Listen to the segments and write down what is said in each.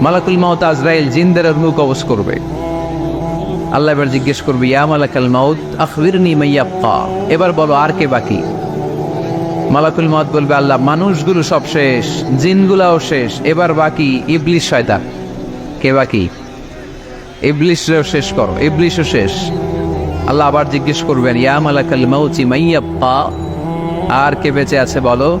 মালাকুল মাউত আজরাইল জিনদের রুহু কবজ করবে। আল্লাহ এবার জিজ্ঞেস করবে, ইয়া মালাকাল মাউত, আখবিরনি মাইয়াপ্পা এবার বলো, আর কে বাকি? মালাকুল মাউত বলবে, আল্লাহ, মানুষগুলো সব শেষ, জিনগুলাও শেষ, এবার বাকি ইবলিশ শয়তান। কে বাকি? ইবলিশও শেষ করো ইবলিশও শেষ। আল্লাহ আবার জিজ্ঞেস করবেন, ইয়া মালাকাল মাউতি মাইয়াপ্পা আর কে বেঁচে আছে বলো?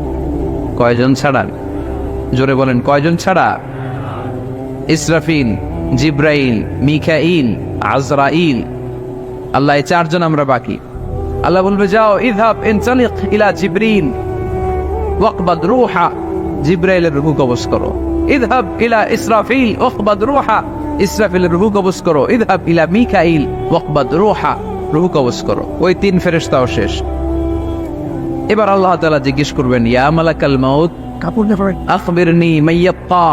কয়জন ছাড়া জোরে বলেন, কয়জন ছাড়া? ইসরাফিল, জিব্রাইল মিখাইল আজরাইল। আল্লাহ, এই চারজন আমরা বাকি। আল্লাহ বলবে, যাও ইনসালিক ইলা জিব্রিল ওয়াকবাদ রুহা। জিব্রাইলের রুহু করো। ইদহাব ইলা ইসরাফিল ওয়াকবাদ রুহা। ইসরাফিলের রুহু কবজ করো। ইলা মিকাইল ওয়াকবাদ রুহা। রুহু করো। ওই তিন ফেরেশতাও শেষ। এবার আল্লাহ তালা জিজ্ঞেস করবেন ইয়া মালাকাল মাউত? আখবিরনি মাইয়াপ্পা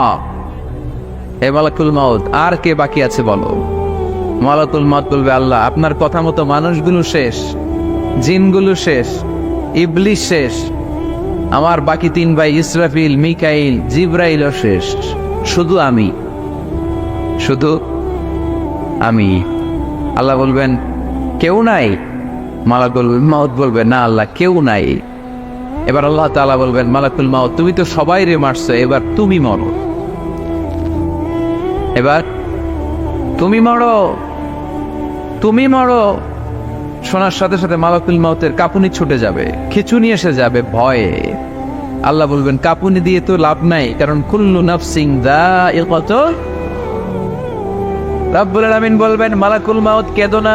হে মালাকুল মাউত আর কে বাকি আছে বলো? মালাকুল মাউত বলবে আল্লাহ আপনার কথা মতো মানুষগুলো শেষ জিনগুলো শেষ ইবলিশ শেষ আমার বাকি তিন ভাই ইসরাফিল মিকাইল জিব্রাইলও শেষ শুধু আমি। শুধু আমি? আল্লাহ বলবেন কেউ নাই। মালাকুল মাউত বলবে, না আল্লাহ, কেউ নাই। এবার আল্লাহ তাআলা বলবেন, মালাকুল মাউত, তুমি তো সবাই রে মারছো, এবার তুমি মরো। এবার, তুমি মরো তুমি মরো। শোনার সাথে সাথে মালাকুল মাউতের কাপুনি ছুটে যাবে, খিচুনি এসে যাবে ভয়ে। আল্লাহ বলবেন, কাপুনি দিয়ে তো লাভ নাই, কারণ কুল্লু নাফসিং দা কত রাব্বুল আলামিন বলবেন, মালাকুল মাউত কেদো না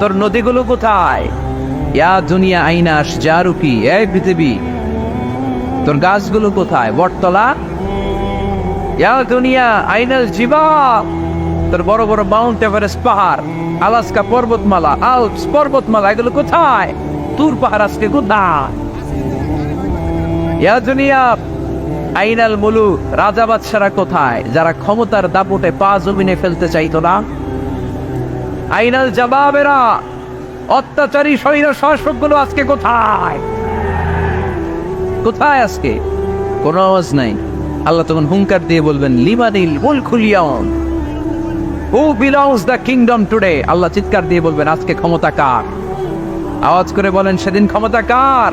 তোর নদীগুলো কোথায়? ইয়া দুনিয়া আইনা জারু কি? এই পৃথিবী, তোর গাছগুলো কোথায়? বটতলা? ইয়া দুনিয়া জিবা তোর বড় বড় মাউন্ট এভারেস্ট পাহাড়, আলাস্কা পর্বতমালা, আলপস পর্বতমালা, এগুলো কোথায়? তুর পাহাড় আজকে কোথায়? ইয়া দুনিয়া আইনাল মুলু রাজা বাদশারা কোথায়? যারা ক্ষমতার দাপটে পা জমিনে ফেলতে চাইতো না? আইনাল জবাবেরা। অত্যাচারী স্বৈর শাসকগুলো আজকে কোথায়? কোথায় আজকে? কোনো আওয়াজ নাই। আল্লাহ তখন হুঙ্কার দিয়ে বলবেন লিমানিল মুল খুলিয়ন who belongs the kingdom today আল্লাহ চিৎকার দিয়ে বলবেন, আজকে ক্ষমতা কার? আওয়াজ করে বলেন, সেদিন ক্ষমতা কার?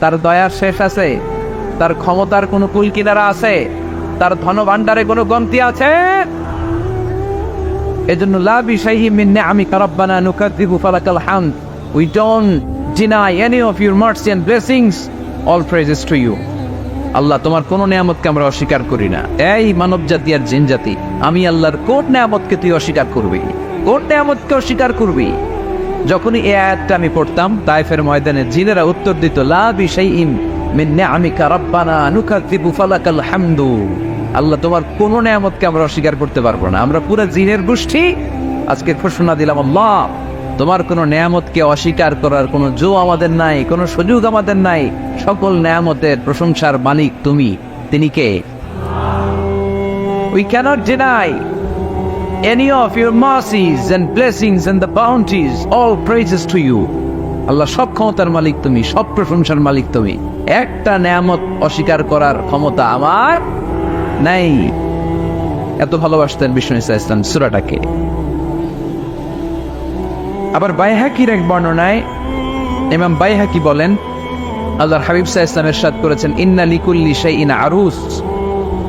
তার দয়ার শেষ আছে, তার ক্ষমতার কোনো কুল কিনারা আছে, তার ধন ভান্ডারে কোনো গন্তি আছে। এজন্য লা বিশাইহি মিন নিআমিকা রাব্বানা নুকাদ্দিবু ফালাকাল we deny any of your and blessings all praises to you আল্লাহ, তোমার কোন নিয়ামতকে আমরা অস্বীকার করি না। এই মানব জাতি আর জিন জাতি আমি আল্লাহর কোন নিয়ামতকে তুই অস্বীকার করবি? কোন নিয়ামতকে অস্বীকার করবি? যখনই এই আয়াতটা আমি পড়তাম তাইফের ময়দানে জিনেরা উত্তর দিত আল্লাহ তোমার কোন নিয়ামতকে আমরা অস্বীকার করতে পারব না। আমরা পুরো জিনের গোষ্ঠী। আজকে ঘোষণা দিলাম, আল্লাহ, তোমার কোনো নেয়ামতকে অস্বীকার করার কোনো জো আমাদের নাই, কোনো সুযোগ আমাদের নাই। সকল নেয়ামতের প্রশংসার মালিক তুমি। তিনি কে? We cannot deny any of your mercies and blessings and the bounties, all praises to you. আল্লাহ সব ক্ষমতার মালিক তুমি, সব প্রশংসার মালিক তুমি। একটা নেয়ামত অস্বীকার করার ক্ষমতা আমার নাই। এত ভালোবাসতেন বিষ্ণু ইসা ইসলাম সুরাটাকে। আবার বাইহাকির এক বর্ণনায় ইমাম বাইহাকি বলেন, আল্লাহর হাবিব সাহা ইসলাম এরশাদ করেছেন, ইন্না লিকুল্লি শাইইন আরুস,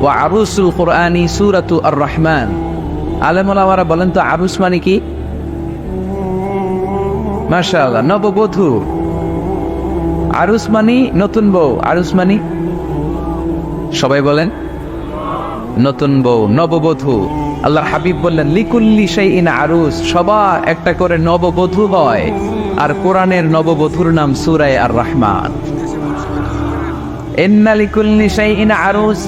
ওয়া আরুসুল কোরআনি সুরাতু আর রহমান আলেমুল বলেন তো আরুস মানে কি? মাশাআল্লাহ, নববধূ। আরুস মানি নতুন বউ, আরুস মানি? সবাই বলেন, নতুন বউ, নববধূ। আল্লাহ হাবিব বললেন, লিকুল্লি সেই ইন আরুস, সবার একটা করে নববধূ হয়। আর কোরআনের নববধূর নাম সুরায় আর রহমান এন্না লিকুল্লি সেই ইন আরুস।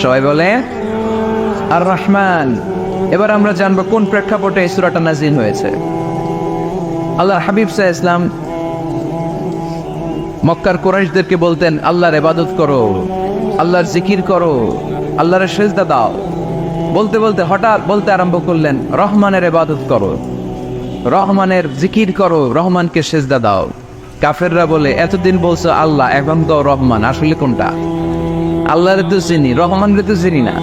সবাই বলে আর রহমান এবার আমরা জানব কোন প্রেক্ষাপটে এই সুরাটা নাজিল হয়েছে। আল্লাহ হাবিব সাহ ইসলাম মক্কার কোরাইশদেরকে বলতেন, আল্লাহর এবাদত করো, আল্লাহর জিকির করো, আল্লাহর সেজদা দাও। বলতে বলতে হঠাৎ বলতে আরম্ভ করলেন, রহমানের এবাদত করো, রহমানের জিকির করো, রহমানকে সেজদা দাও। কাফেররা বলে, এতদিন বলছো আল্লাহ, এখন তো রহমান, আসলে কোনটা? আল্লাহরে তো চিনি রহমানরে তো চিনি না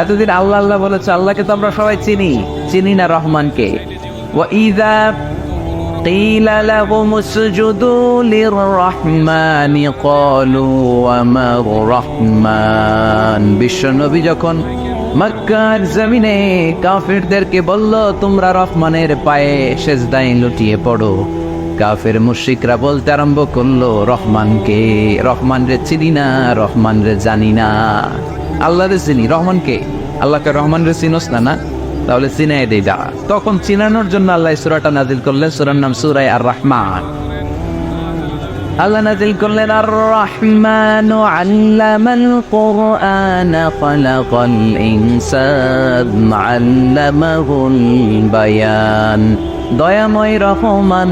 এতদিন আল্লাহ আল্লাহ বলেছে আল্লাহকে তো আমরা সবাই চিনি চিনি না রহমানকে وإذا قيل لهم اسجدوا للرحمن قالوا وما الرحمن বিশ্বনবী যখন মক্কার জমিনে কাফিরদেরকে বলল তোমরা রহমানের পায়ে সেজদায় লুটিয়ে পড়ো কাফের মুশরিকরা বলতে আরম্ভ করল, রহমানকে রহমান রে চিনি না রহমান রে জানি না। আল্লাহ রে চিনি, রহমানকে? আল্লাহকে রহমান রে চিনোস না না? তাহলে চিনাই দেই যা তখন চিনানোর জন্য আল্লাহ সুরাটা নাজিল করলেন, সুরার নাম সুরাই আর রহমান আল্লাহ নাজিল করলেন আর রহমান আল্লামাল কোরআন খলাকাল ইনসান আল্লামাহুল বায়ান। দয়াময় রহমান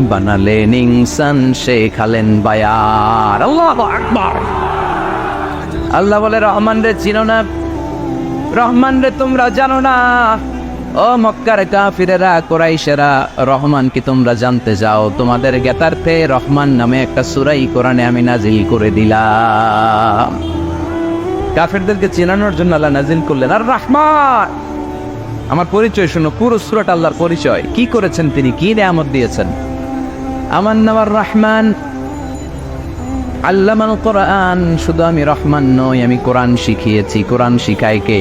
বানালেন ইনসান শেখালেন বায়ার। আল্লাহ আকবার। আল্লাহ বলে, রহমান রে চিনো না। রহমান রে তোমরা জানো না। ও মক্কার কাফিরেরা রহমান কি তোমরা জানতে যাও তোমাদের জ্ঞাতার্থে রহমান নামে একটা সুরাই কোরআনে আমি নাজিল করে দিলাম। কাফেরদেরকে চেনানোর জন্য আল্লাহ নাজিল করলেন, আর রহমান, আমার পরিচয় শুনো। পুরো সুরাট আল্লাহর পরিচয়। কি করেছেন তিনি? কি নিয়ামত দিয়েছেন? আমার নাম আর রহমান। আল্লামান কোরআন, শুধু আমি রহমান নই, আমি কোরআন শিখিয়েছি। কোরআন শিখাই কে?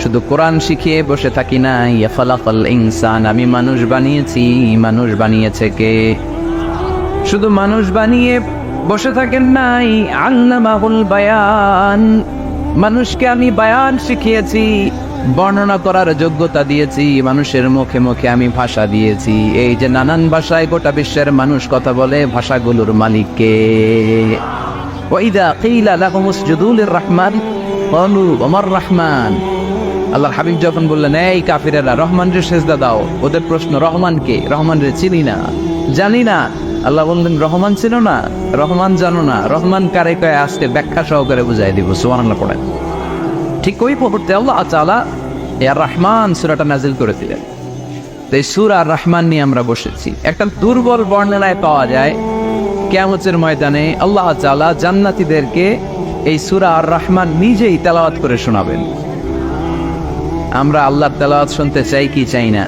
শুধু কোরআন শিখিয়ে বসে থাকি না ইয়াফালাফাল ইনসান, আমি মানুষ বানিয়েছি, মানুষ বানিয়েছে কে? শুধু মানুষ বানিয়ে বসে থাকেন নাই, আল্লামাহুল বায়ান। মানুষকে আমি বায়ান শিখিয়েছি। বর্ণনা করার যোগ্যতা দিয়েছি, মানুষের মুখে মুখে আমি ভাষা দিয়েছি। এই যে নানান ভাষায় গোটা বিশ্বের মানুষ কথা বলে, ভাষাগুলোর মালিককে ওইদা কিলা লাহুম উসজুদু লিররহমান, ক্বালু, ওমার রহমান। আল্লাহর হাবিব যখন বললেন, এই কাফিরেরা রহমান রে সেজদা দাও। ওদের প্রশ্ন, রহমান কে? রহমান রে চিনি না। জানি না। আল্লাহ বললেন, রহমান ছিল না। রহমান জানো না। রহমান কারে কয়ে আজকে ব্যাখ্যা সহকারে বুঝাই দিব। সুবহানাল্লাহ পড়েন। ঠিক ওই মুহূর্তে আল্লাহ তাআলা ইয়া রহমান সুরাটা নাজিল করে দিলেন। তো এই সূরা আর রহমান নিয়ে আমরা বসেছি। একটা দুর্বল বর্ণনায় পাওয়া যায়, কিয়ামতের ময়দানে আল্লাহ তাআলা জান্নাতীদেরকে এই সূরা আর রহমান নিজেই তেলাওয়াত করে শোনাবেন। আমরা আল্লাহর তেলাওয়াত শুনতে চাই কি চাই না?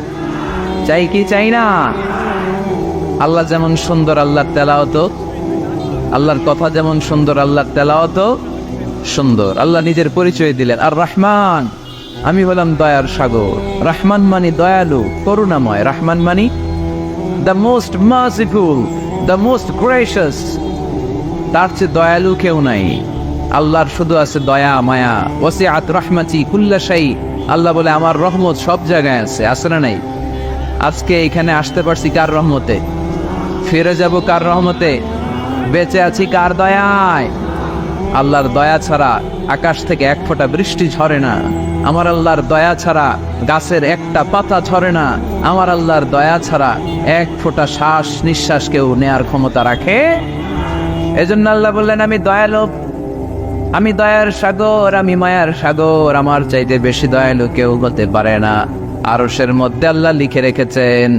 চাই কি চাই না? আল্লাহ যেমন সুন্দর আল্লাহর তেলাওয়াত, আল্লাহর কথা যেমন সুন্দর আল্লাহর তেলাওয়াত সুন্দর। আল্লাহ নিজের পরিচয় দিলেন, আর রহমান। আমি হলাম দয়ার সাগর। রহমান মানি দয়ালু, করুণাময়। রহমান মানি the most merciful the most gracious তার চেয়ে দয়ালু কেউ নাই। আল্লাহর শুধু আছে দয়া, মায়া। ওসে আত রহমাতি কুল্লাশাই আল্লাহ বলে, আমার রহমত সব জায়গায় আছে আছে না নাই? আজকে এখানে আসতে পারছি কার রহমতে? ফিরে যাব কার রহমতে? বেঁচে আছি কার দয়ায়? আল্লাহর দয়া ছাড়া আকাশ থেকে এক ফোঁটা বৃষ্টি ঝরে না। আমার আল্লাহর দয়া ছাড়া গাছের একটা পাতা ঝরে না। আমার আল্লাহর দয়া ছাড়া এক ফোঁটা শ্বাস নিঃশ্বাস কেউ নেয়ার ক্ষমতা রাখে? এজন্য আল্লাহ বললেন, আমি দয়ালু। আমি দয়ার সাগর, আমি মায়ার সাগর। আমার চাইতে বেশি দয়ালু কেউ হতে পারে না। আরশের মধ্যে আল্লাহ লিখে রেখেছেন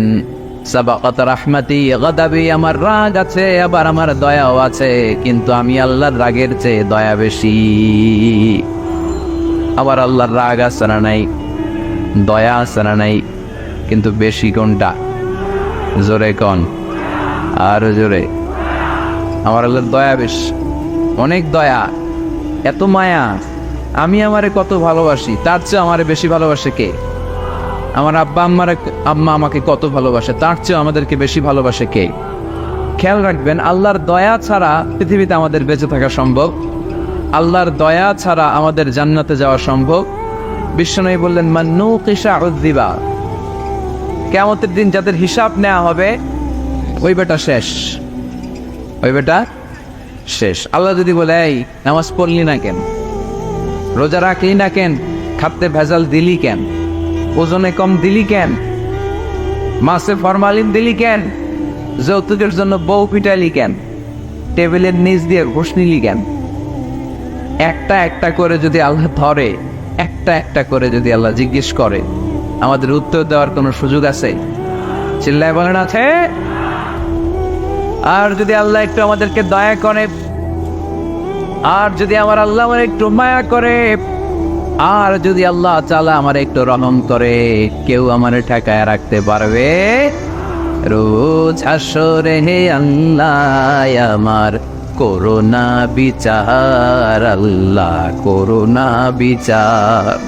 সাবাকাত রাহমাতি, গাদাবি, আমার রাগ আছে, আবার আমার দয়াও আছে, কিন্তু আমি আল্লাহর রাগের চেয়ে দয়া বেশি। আবার আল্লাহর রাগ আছে না নাই? দয়া আছে না নাই? কিন্তু বেশি কোনটা? জোরে কন? আর জোরে। আমার আল্লাহর দয়া বেশ, অনেক দয়া। এত মায়া। আমি আমারে কত ভালোবাসি, তার চেয়ে আমারে বেশি ভালোবাসে কে? আমার আব্বা আম্মার আম্মা আমাকে কত ভালোবাসে, তার চেয়ে আমাদেরকে বেশি ভালোবাসে কে? খেয়াল রাখবেন, আল্লাহর দয়া ছাড়া পৃথিবীতে আমাদের বেঁচে থাকা সম্ভব। আল্লাহর দয়া ছাড়া আমাদের জান্নাতে যাওয়া সম্ভব। বিশ্বনবী বললেন মান্নু কিসা উদ্দিবা কেমতের দিন যাদের হিসাব নেওয়া হবে, ওই বেটা শেষ। ওই বেটা শেষ। আল্লাহ যদি বলে, এই, নামাজ পড়লি না কেন? রোজা রাখলি না কেন? খাপতে ভেজাল দিলি কেন? ওজনে কম দিলি কেন? মাসে ফরমালিন দিলি কেন? যৌতুকের জন্য বউ পিটালি কেন? টেবিলের নিচ দিয়ে ঘুষ নিলি কেন? একটা একটা করে যদি আল্লাহ ধরে, একটা একটা করে যদি আল্লাহ জিজ্ঞেস করে, আমাদের উত্তর দেওয়ার কোনো সুযোগ আছে? চিল্লায় বলেন, আছে। আর যদি আল্লাহ একটু আমাদেরকে দয়া করে, আর যদি আমার আল্লাহ আমার একটু মায়া করে আর যদি আল্লাহ চালা আমার একটু রহম করে কেউ আমার ঠেকায় রাখতে পারবে? রোজ আসরে হে আল্লাহ, আমার করোনা বিচার, আল্লাহ করোনা বিচার।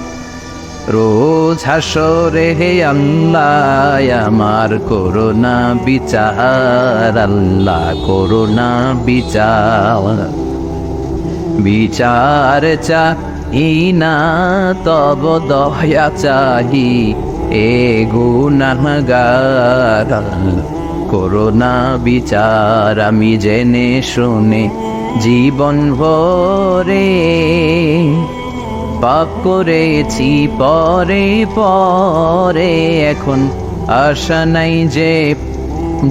রোজ হাসরে হে আল্লাহ, আমার করোনা বিচার, আল্লাহ করোনা বিচার। বিচার চাহি না তব দয়া চাহি, এ গুনাহগার করোনা বিচার আমি জেনে শুনে জীবন ভরে পাপ করেছি, পরে পরে এখন আশা নাই যে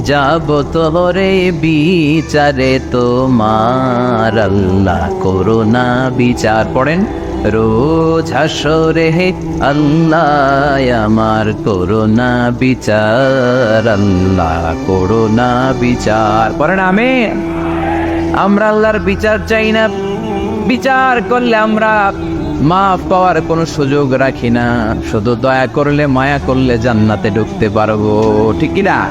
যাব তোরে বিচারে তোমার আল্লাহ। করোনা বিচার পড়েন। রোজ হাসরে হে আল্লাহ, আমার করোনা বিচার, আল্লাহ করোনা বিচার। পড়েন আমি আমরা আল্লাহর বিচার চাই না। বিচার করলে আমরা মাফ পাওয়ার কোনো সুযোগ রাখি না। শুধু দয়া করলে, মায়া করলে জান্নাতে ঢুকতে পারব। ঠিক কি না?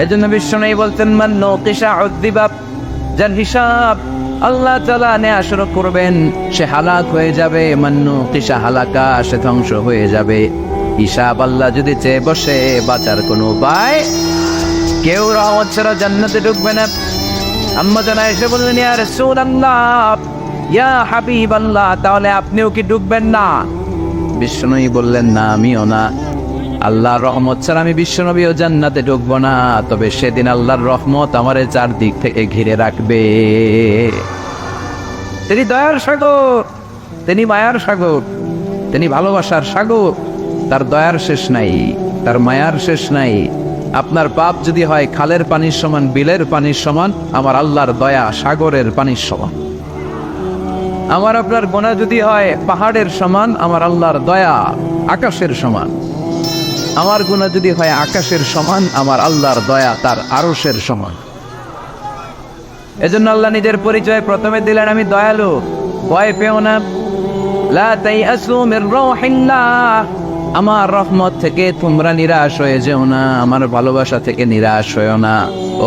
এই জন্য বিশ্ব নেই বলছেন মান নৌকিসা উদ্দিবাব যার হিসাব আল্লাহ তালা নেয়া শুরু করবেন, সে হালাক হয়ে যাবে, মান্নু কিসা হালাকা, সে ধ্বংস হয়ে যাবে। হিসাব আল্লাহ যদি চেয়ে বসে, বাঁচার কোনো উপায়? কেউ রহমত ছাড়া জান্নাতে ঢুকবে না। আম্মা জানা এসে বললেন, ইয়া রাসূলুল্লাহ, ইয়া হাবিবাল্লাহ, তাহলে আপনিও কি ডুববেন না? বিষ্ণুই বললেন, না, আমিও না। আল্লাহর রহমত ছাড়া আমি বিশ্বনবী বিশ্বনবীও জান্নাতে ঢুকবো না। তবে সেদিন আল্লাহর রহমত আমার চারদিক থেকে ঘিরে রাখবে। তিনি দয়ার সাগর, তিনি মায়ার সাগর, তিনি ভালোবাসার সাগর। তার দয়ার শেষ নাই, তার মায়ার শেষ নাই। আপনার পাপ যদি হয়, খালের পানির সমান, বিলের পানির সমান, আমার আল্লাহর দয়া সাগরের পানির সমান। আমার আপনার গোনা যদি হয়, পাহাড়ের সমান, আমার আল্লাহর দয়া আকাশের সমান। আমার গুণা যদি হয় আকাশের সমান, আমার আল্লাহর দয়া তার আরশের সমান। এজন্য আল্লাহ নিজের পরিচয় প্রথমে দিলেন, আমি দয়ালু, ভয় পেও না। আমার রহমত থেকে তোমরা নিরাশ হয়ে যেও না, আমার ভালোবাসা থেকে নিরাশ হয়েও না।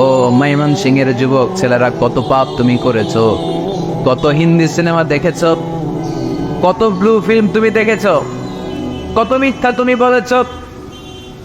ও মাইমান সিং এর যুবক, ছেলেরা, কত পাপ তুমি করেছ, কত হিন্দি সিনেমা দেখেছ, কত ব্লু ফিল্ম তুমি দেখেছ, কত মিথ্যা তুমি বলেছ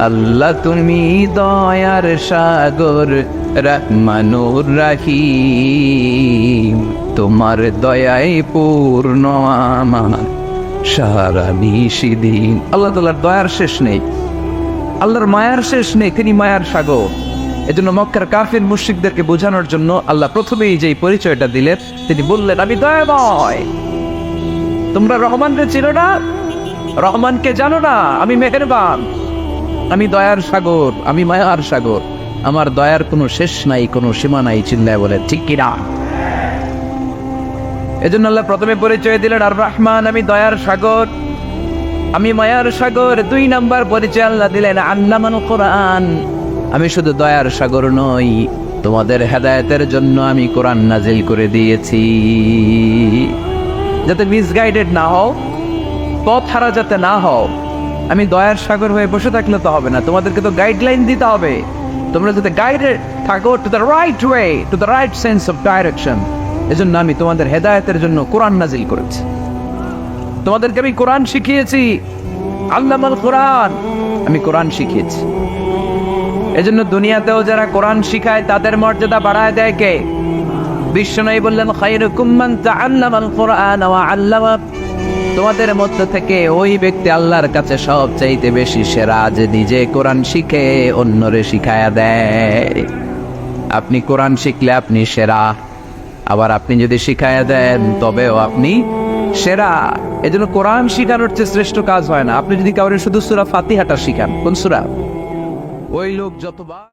আল্লাহ তুমি দয়ার সাগর, রহমানুর রাহিম। তোমার দয়াই পূর্ণ আমার, সারা নিশিদিন আল্লাহ তালার দয়ার শেষ নেই। আল্লাহর মায়ার শেষ নেই, তিনি মায়ার সাগর। এজন্য মক্কার কাফির মুশরিকদেরকে বোঝানোর জন্য আল্লাহ প্রথমেই যে পরিচয়টা দিলেন, তিনি বললেন, আমি দয়াময়। তোমরা রহমানকে চিনো না? রহমানকে জানো না? আমি মেহেরবান। আমি দয়ার সাগর, আমি মায়ার সাগর। আমার দয়ার কোনো শেষ নাই, কোনো সীমা নাই, চিল্লায় বলে, ঠিক কিনা এজন্য আল্লাহ প্রথমে পরিচয় দিলেন, আর রহমান, আমি দয়ার সাগর, আমি মায়ার সাগর। দুই নাম্বার পরিচয় আল্লাহ দিলেন আল্লামান কোরআন, আমি শুধু দয়ার সাগর নই, তোমাদের হেদায়তের জন্য আমি কোরআন নাজিল করে দিয়েছি। যাতে মিসগাইডেড না হও পথ হারা যাতে না হও আমি দয়ার সাগর হয়ে বসে থাকলে তো হবে না। তোমাদেরকে তো গাইডলাইন দিতে হবে। তোমরা যাতে গাইডেড থাকো to the right way to the right sense of direction এজন্য আমি তোমাদের হেদায়েতের জন্য কোরআন নাজিল করেছি। তোমাদেরকে আমি কোরআন শিখিয়েছি। আল্লামাল কোরআন। আমি কোরআন শিখিয়েছি। এজন্য দুনিয়াতেও যারা কোরআন শিখায়, তাদের মর্যাদা বাড়ায় দেয় কে? বিশ্বনবী বললেন, খায়রুকুম মান তাআল্লামাল কুরআন ওয়া আল্লামা তোমাদের মধ্য থেকে ওই ব্যক্তি আল্লাহর কাছে সব চাইতে বেশি সেরা যে নিজে কোরআন শিখে অন্যরে শিখায়া দেয়। আপনি কোরআন শিখলে আপনি সেরা, আবার আপনি যদি শিখায়া দেন, তবেও আপনি সেরা। এজন্য কোরআন শিখানোর চেয়ে শ্রেষ্ঠ কাজ হয় না। আপনি যদি কাউরে শুধু সুরা ফাতিহাটা শিখান, কোন সুরা? ওই লোক যতবার